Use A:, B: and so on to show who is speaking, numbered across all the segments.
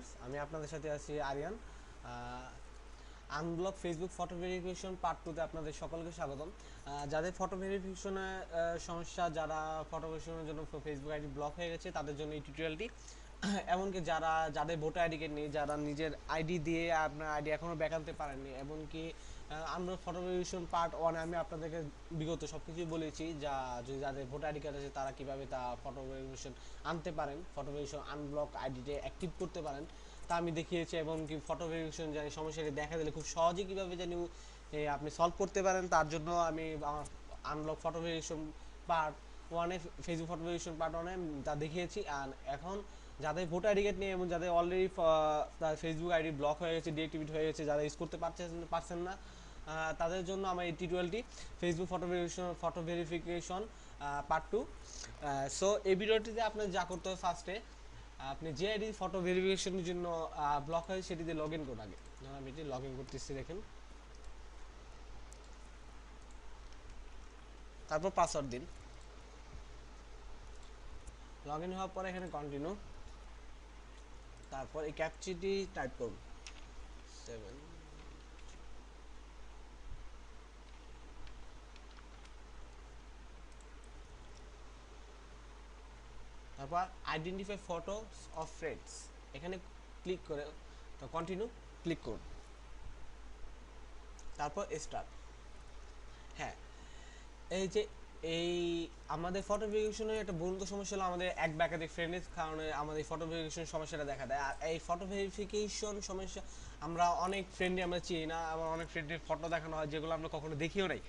A: Viewers, আমি আপনাদের সাথে আছি Aryan. Unblock Facebook photo verification part টুতে আপনাদের সকলকে স্বাগতম। যাদের ফটো ভেরিফিকেশনে সমস্যা, যারা ফটো ভেরিফিকেশনের জন্য ফেসবুক আইডি ব্লক হয়ে গেছে, তাদের জন্য এই টিউটোরিয়ালটি এমনকি যারা, যাদের ভোটার আইডি কার্ড নেই, যারা নিজের আইডি দিয়ে আপনার আইডি এখনও ব্যাক আনতে পারেননি, এমনকি আমরা ফটো পার্ট ওয়ানে আমি আপনাদেরকে বিগত সব কিছুই বলেছি, যা যদি যাদের ভোটার আইডি কার্ড আছে তারা কীভাবে তা ফটো আনতে পারেন ফটো ভেরিফিকেশন আনব্লক আইডিতে অ্যাক্টিভ করতে পারেন। তা আমি দেখিয়েছি এবং কি ফটো ভেরিফিকেশন সমস্যাটি দেখা দিলে খুব সহজেই কীভাবে জানি আপনি সলভ করতে পারেন। তার জন্য আমি আনব্লক ফটো ভেরিফিকেশন পার্ট ওয়ানে ফেসবুক ফটো পার্ট ওয়ানে তা দেখিয়েছি। আর এখন যাদের ভোটার আইডি কার্ড নেই এবং যাদের অলরেডি তার ফেসবুক আইডি ব্লক হয়ে গেছে ডিএক্টিভেট হয়ে গেছে, যারা ইউজ করতে পারছেন পারছেন না তাদের জন্য আমার এই টিউটোরিয়ালটি Facebook photo verification photo verification part two so এই ভিডিওটিতে আপনার যা করতে হবে ফার্স্টে আপনি যে আইডি ফটো ভেরিফিকেশনের জন্য ব্লক হয় সেটিতে লগ ইন করুন আগে। আমি এটি লগ ইন করতেছি, দেখেন। তারপর পাসওয়ার্ড দিন। লগ ইন হওয়ার পরে এখানে কন্টিনিউ তারপর এই ক্যাপচিটি টাইপ করুন। সেভেন তারপর আইডেন্টিফাই ফটো অফ ফ্রেন্ডস এখানে ক্লিক করে, তো কন্টিনিউ ক্লিক করুন। তারপর স্টার্ট হ্যাঁ এই যে এই আমাদের ফটো ভেরিফিকেশনের একটা বন্ধু সমস্যা হলো আমাদের এক বা একাধিক ফ্রেন্ডের কারণে আমাদের ফটো ভেরিফিকেশন সমস্যাটা দেখা দেয়। আর এই ফটো ভেরিফিকেশন সমস্যা আমরা অনেক ফ্রেন্ডই আমরা চিনি না আমার অনেক ফ্রেন্ডের ফটো দেখানো হয় যেগুলো আমরা কখনো দেখিও নাই।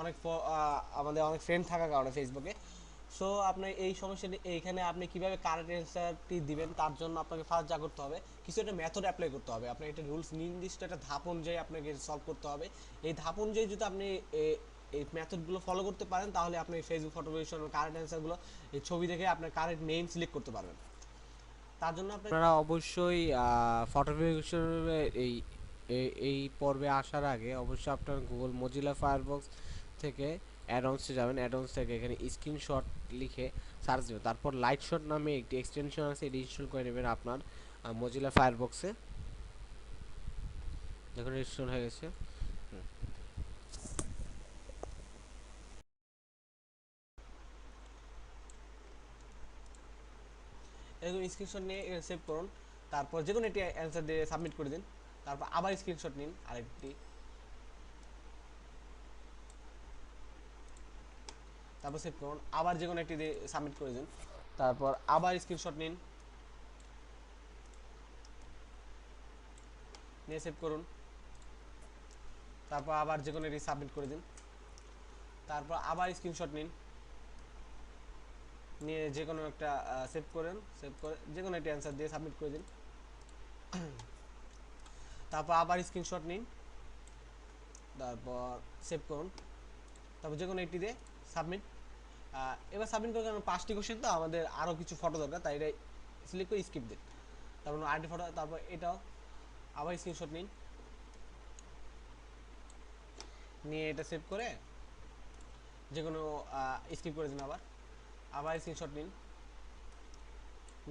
A: অনেক আমাদের অনেক ফ্রেন্ড থাকার কারণে ফেসবুকে সো আপনার এই সমস্যাটি এইখানে আপনি কীভাবে কারেক্ট অ্যান্সারটি দিবেন তার জন্য আপনাকে ফার্স্ট যা করতে হবে, কিছু একটা মেথড অ্যাপ্লাই করতে হবে। আপনার একটা রুলস নির্দিষ্ট একটা ধাপ অনুযায়ী আপনাকে সলভ করতে হবে। এই ধাপ অনুযায়ী যদি আপনি এই মেথডগুলো ফলো করতে পারেন, তাহলে আপনি ফেসবুক ফটো ভেরিফিকেশন কারেন্ট অ্যান্সারগুলো এই ছবি দেখে আপনার কারেন্ট নেম সিলেক্ট করতে পারবেন। তার জন্য আপনারা
B: অবশ্যই ফটো এই এই- পর্বে আসার আগে অবশ্যই আপনার গুগল মজিলা ফায়ারবক্স থেকে অ্যাডভান্সে যাবেন। অ্যাডভান্স থেকে এখানে স্ক্রিনশট লিখে সার্চ দেবেন। তারপর লাইট শট নামে একটি এক্সটেনশন আছে, এটি ইনস্টল করে নেবেন আপনার মজিলা ফায়ারবক্সে দেখুন ইনস্টল হয়ে গেছে
A: এরকম স্ক্রিনশট নিয়ে সেভ করুন। তারপর যে কোনো একটি অ্যান্সার দিয়ে সাবমিট করে দিন। তারপর আবার স্ক্রিনশট নিন আরেকটি। তারপর সেভ করুন, আবার যে কোনো একটি দিয়ে সাবমিট করে দিন। তারপর আবার স্ক্রিনশট নিন। নিয়ে সেভ করুন। তারপর আবার যে কোনো একটি সাবমিট করে দিন। তারপর আবার স্ক্রিনশট নিন। নিয়ে যে কোনো একটা সেভ করেন সেভ করে যে কোনো একটা অ্যান্সার দিয়ে সাবমিট করে দিন। তারপর আবার স্ক্রিনশট নিন। তারপর সেভ করুন। তারপর যে কোনো একটি দিয়ে সাবমিট এবার সাবমিট করে কারণ পাঁচটি কোশ্চেন তো আমাদের আরও কিছু ফটো দরকার, তাই এটা সিলেক্ট করে স্কিপ দিন। তারপর আরেকটি ফটো তারপর এটাও আবার স্ক্রিনশট নিন। নিয়ে এটা সেভ করে যে কোনো স্কিপ করে দিন আবার। আবার স্ক্রিনশট নিন।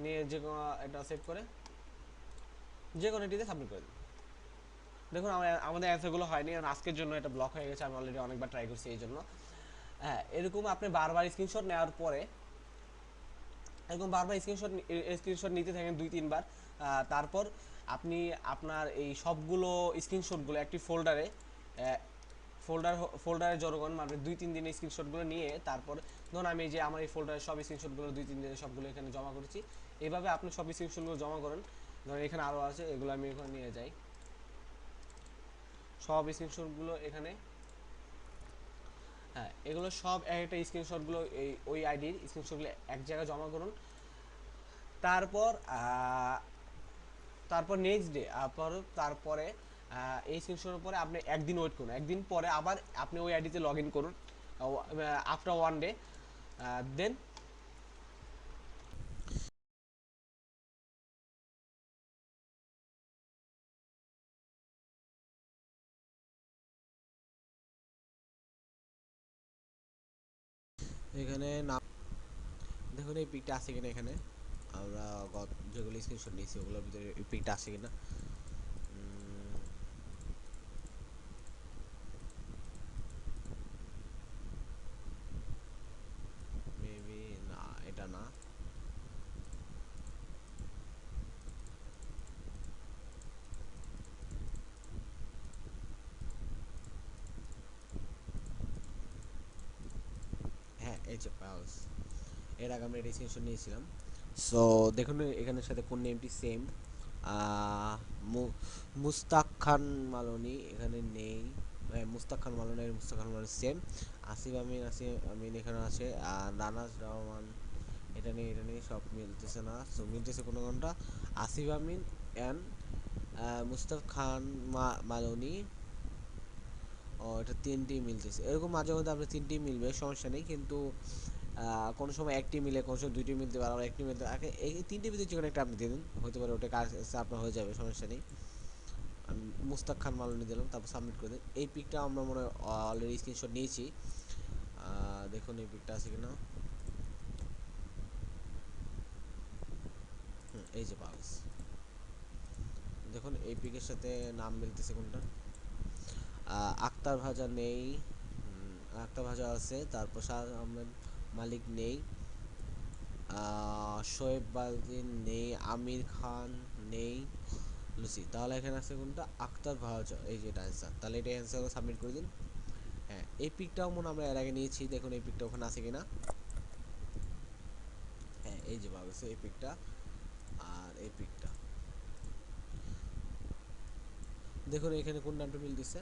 A: নিয়ে যে কোনো এটা সেভ করে যে কোনো এটিতে সাবমিট করে দিন। দেখুন আমাদের অ্যান্সারগুলো হয়নি, কারণ আজকের জন্য এটা ব্লক হয়ে গেছে, আমি অলরেডি অনেকবার ট্রাই করছি এই জন্য। হ্যাঁ এরকম আপনি বারবার স্ক্রিনশট নেওয়ার পরে, এরকম বারবার স্ক্রিনশট স্ক্রিনশট নিতে থাকেন দুই, তিনবার তারপর আপনি আপনার এই সবগুলো স্ক্রিনশটগুলো একটি ফোল্ডারে ফোল্ডার ফোল্ডারে করুন মানে দুই, তিন দিনের স্ক্রিনশটগুলো নিয়ে তারপর ধরুন আমি যে আমার এই ফোল্ডারে সব স্ক্রিনশটগুলো দুই, তিন দিনের সবগুলো এখানে জমা করেছি। এইভাবে আপনি সব স্ক্রিনশটগুলো জমা করেন। ধরুন এখানে আরও আছে, এগুলো আমি এখানে নিয়ে যাই। সব স্ক্রিনশটগুলো এখানে। হ্যাঁ এগুলো সব এক একটা স্ক্রিনশটগুলো এই, ওই আইডির স্ক্রিনশটগুলো এক জায়গায় জমা করুন। তারপর তারপর নেক্সট ডে তারপর তারপরে এই স্ক্রিনশটের পরে আপনি একদিন ওয়েট করুন। একদিন পরে আবার আপনি ওই আইডিতে লগ ইন করুন। আফটার ওয়ান ডে দেন
B: এখানে নাম দেখুন, এই পিকটা আছে কিনা এখানে?
A: আমরা যেগুলো স্ক্রিনশট নিয়েছি, ওগুলোর ভিতরে এই পিকটা আছে কিনা উম, মেবি না এটা না হ্যাঁ এই যে পাউস এর আগে আমরা স্ক্রিনশট নিয়েছিলাম। সো দেখুন এখানের সাথে কোন নেমটি সেম মুস্তাক খান মালনি এখানে নেই। হ্যাঁ, মুস্তাক খান মালনি আর মুস্তাক খান মালনি সেম আসিফ আমিন আসিফ আমিন এখানে আছে। আর রানাস রহমান এটা নেই এটা নেই সব মিলতেছে না। সো মিলতেছে কোনো কোনটা? আসিফ আমিন অ্যান্ড মুস্তাক খান মালনি। ও, এটা তিনটি মিলতেছে। এরকম মাঝে মধ্যে আপনার তিনটি মিলবে, সমস্যা নেই, কিন্তু কোনো সময় একটি মিলে, কোনো সময় দুইটি মিলতে পারে, আবার একটি মিলতে আগে এই তিনটি ভিতরে যে একটা আপনি দিয়ে দিন, হতে পারে ওটা কাজ আপনার হয়ে যাবে, সমস্যা নেই। আমি মুস্তাক খান মালনি দিলাম, তারপর সাবমিট করে দিন। এই পিকটা আমরা মনে হয় অলরেডি স্ক্রিনশট নিয়েছি। দেখুন এই পিকটা আছে কিনা। এই যে পাউস দেখুন, এই পিকের সাথে নাম মিলতেছে কোনটা? আক্তার ভাজা নেই। আক্তার ভাজা আছে, তারপর শাহ আহমেদ মালিক নেই। শোয়েব বালদিন নেই, আমির খান নেই। লুসি তাহলে এখানে আছে কোনটা? আক্তার ভাজা, এই যে অ্যান্সার তাহলে এটা অ্যান্সার সাবমিট করে দিন। হ্যাঁ এই পিকটাও মনে আমরা এর আগে নিয়েছি, দেখুন এই পিকটা ওখানে আছে কিনা। হ্যাঁ এই যে ভাবছে এই পিকটা আর এই পিকটা দেখুন এখানে কোন নামটা মিল দিচ্ছে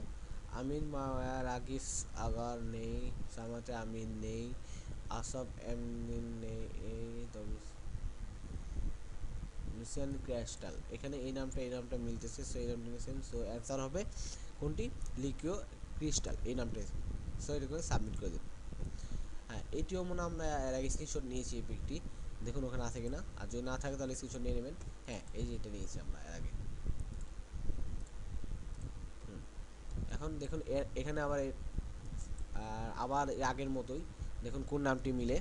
A: আমিন মাওয়া রাগিস আগার নেই, সামাতে আমিন নেই, আসফ এমনিন নেই লুসিয়ান ক্র্যাস্টাল। এখানে এই নামটা এই নামটা মিলতেছে সো এই নামটা নিয়েছেন সো অ্যান্সার হবে কোনটি? লিকিও ক্রিস্টাল, এই নামটা সো এটা করে সাবমিট করে দিন হ্যাঁ এটিও মনে আমরা এর আগে স্ক্রিনশট নিয়েছি এই পিকটি দেখুন ওখানে আছে কিনা। আর যদি না থাকে তাহলে স্ক্রিনশট নিয়ে নেবেন। হ্যাঁ এই যে এটা নিয়েছি আমরা এর আগে। এখন দেখুন এখানে আবার আবার আগের মতোই, দেখুন কোন নামটি মিলে।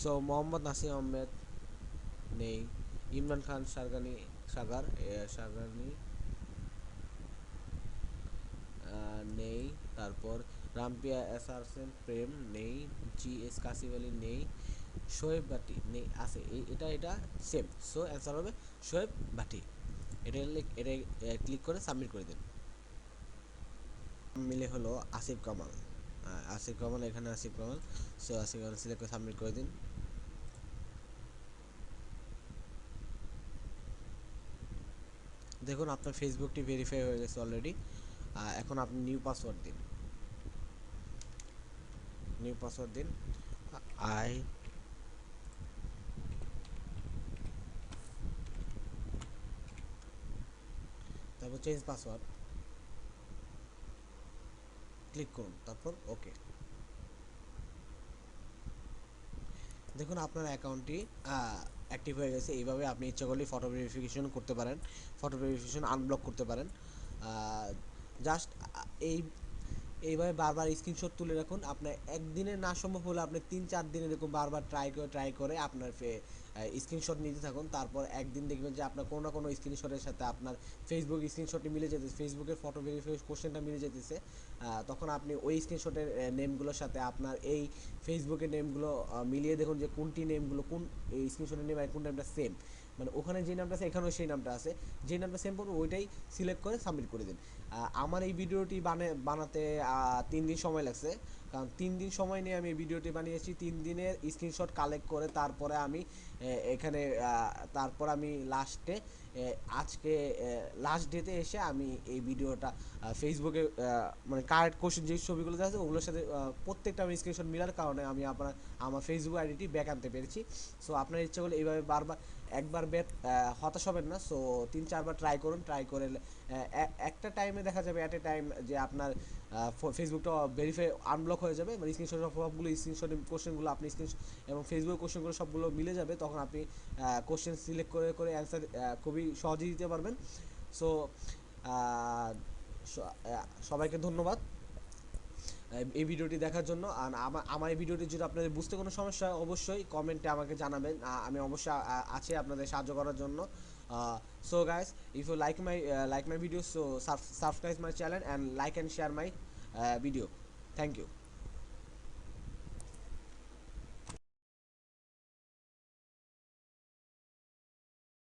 A: সো মোহাম্মদ নাসিম আহমেদ নেই, ইমরান খান, সারগানি, সাগার সাগানি নেই। তারপর রামপিয়া এস আর সেন প্রেম নেই, জি এস কাসিম আলী নেই, শোয়েব বাটি নেই, আছে। এই এটা এটা সেম সো অ্যান্সার হবে শোয়েব বাটি এটা এটা ক্লিক করে সাবমিট করে দিন। মিলে হলো আসিফ কামাল। আসিফ কামাল, এখানে আসিফ কামাল। সো আসিফ কামাল সিলেক্ট করে সাবমিট করে দিন। দেখুন, আপনার ফেসবুকটি ভেরিফাই হয়ে গেছে অলরেডি এখন আপনি নিউ পাসওয়ার্ড দিন। নিউ পাসওয়ার্ড দিন। আই তারপর চেঞ্জ পাসওয়ার্ড ক্লিক করুন, তারপর ওকে দেখুন আপনার অ্যাকাউন্টটি অ্যাক্টিভ হয়ে গেছে। এইভাবে আপনি ইচ্ছা করলে ফটো ভেরিফিকেশন করতে পারেন ফটো ভেরিফিকেশন আনব্লক করতে পারেন। জাস্ট এই, এইভাবে বারবার স্ক্রিনশট তুলে রাখুন। আপনার একদিনে না সম্ভব হলে আপনি তিন চার দিন এরকম বারবার ট্রাই করে ট্রাই করে আপনার স্ক্রিনশট নিতে থাকুন, তারপর একদিন দেখবেন যে আপনার কোনো না কোনো স্ক্রিনশটের সাথে আপনার ফেসবুক স্ক্রিনশটটি মিলে যেতেছে ফেসবুকের ফটো ভেরিফিকেশন কোশ্চেনটা মিলে যেতেছে তখন আপনি ওই স্ক্রিনশটের নেমগুলোর সাথে আপনার এই ফেসবুকের নেমগুলো মিলিয়ে দেখুন যে কোনটি নেমগুলো কোন স্ক্রিনশটের নেম আর কোন নেমটা সেম মানে ওখানে যে নামটা আছে, এখানেও সেই নামটা আছে। যে নামটা সেম পড়বে, ওইটাই সিলেক্ট করে সাবমিট করে দিন। আমার এই ভিডিওটি বানে, বানাতে তিন দিন সময় লাগছে। কারণ তিন দিন সময় নিয়ে আমি এই ভিডিওটি বানিয়েছি। তিন দিনের স্ক্রিনশট কালেক্ট করে তারপরে আমি এখানে তারপর আমি লাস্টে আজকে লাস্ট ডেতে এসে আমি এই ভিডিওটা ফেসবুকে মানে কার্ড কোশ্চেন যে ছবিগুলো আছে, ওগুলোর সাথে প্রত্যেকটা আমি স্ক্রিনশট মিলার কারণে আমি আপনার, আমার ফেসবুক আইডিটি ব্যাক আনতে পেরেছি। সো আপনার ইচ্ছা করলে এইভাবে বারবার একবার ব্যাট হতাশ হবেন না। সো তিন, চারবার ট্রাই করুন। ট্রাই করে একটা টাইমে দেখা যাবে অ্যাট এ টাইম যে আপনার ফেসবুকটা ভেরিফাই আনব্লক হয়ে যাবে। মানে স্ক্রিনশট সবগুলো স্ক্রিনশট কোশ্চেনগুলো আপনি স্ক্রিন এবং ফেসবুক কোশ্চেনগুলো সবগুলো মিলে যাবে। তখন আপনি কোশ্চেন সিলেক্ট করে করে অ্যান্সার খুবই সহজেই দিতে পারবেন। সো সবাইকে ধন্যবাদ। এই ভিডিওটি দেখার জন্য, আর আমার এই ভিডিওটি যদি আপনাদের বুঝতে কোনো সমস্যা হয়, অবশ্যই কমেন্টে আমাকে জানাবেন। আমি অবশ্যই আছি আপনাদের সাহায্য করার জন্য। So guys if you like my like my video so subscribe my channel and like and share my video thank you